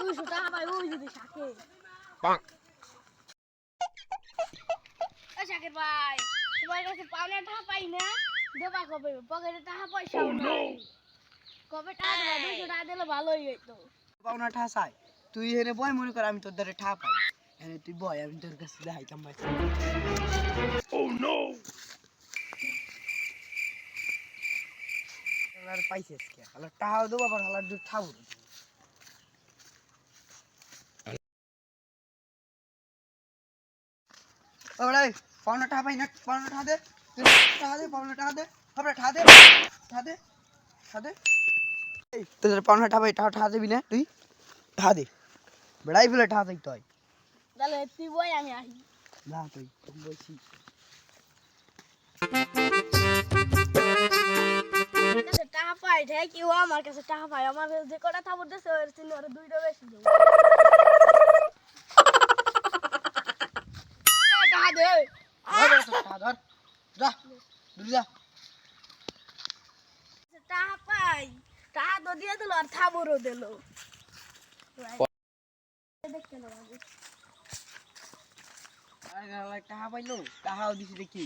দুইশো টাকা পাই ওই যদি শাকে ও শাকের ভাই তোমার কাছে পাওনা টাকা পাই না দেবা কবে পকেটে টাকা পয়সাও নাই কবে টাকা দেবা দুইশো টাকা দিলে ভালোই হইতো পাওনা ঠাসাই তুই এনে বয় মনে কর আমি তোর দ্বারা ঠা পাই এনে তুই বয় আমি তোর কাছে দেখাইতাম ভাই হালার পাইছিস কে হালার টাহাও দেবো আবার হালার দুধ খাব পাওনা টাকা পাই না পাওনা টাকা দে টাকা দে পাওনা টাকা দে হবে টাকা দে টাকা দে টাকা দে। তোদের পাওনা টাকা পাই টাকা টাকা দিবি না? তুই টাকা দে। বেড়াই ফেলে টাকা দিতে তাহলে তুই বই আমি আসি। না তুই আমি বলছি। টাকা পাই ঠিক কি ও আমার কাছে টাকা পাই আমার যে কটা থাপড় দিচ্ছে ওর ওরা দুইটা বেশি দেবো টাকা দে। ধর যা দূর যা। টাকা পাই টাকা তো দিয়ে দিল আর থাবরও দিল। পাইলো? দিছি দেখি।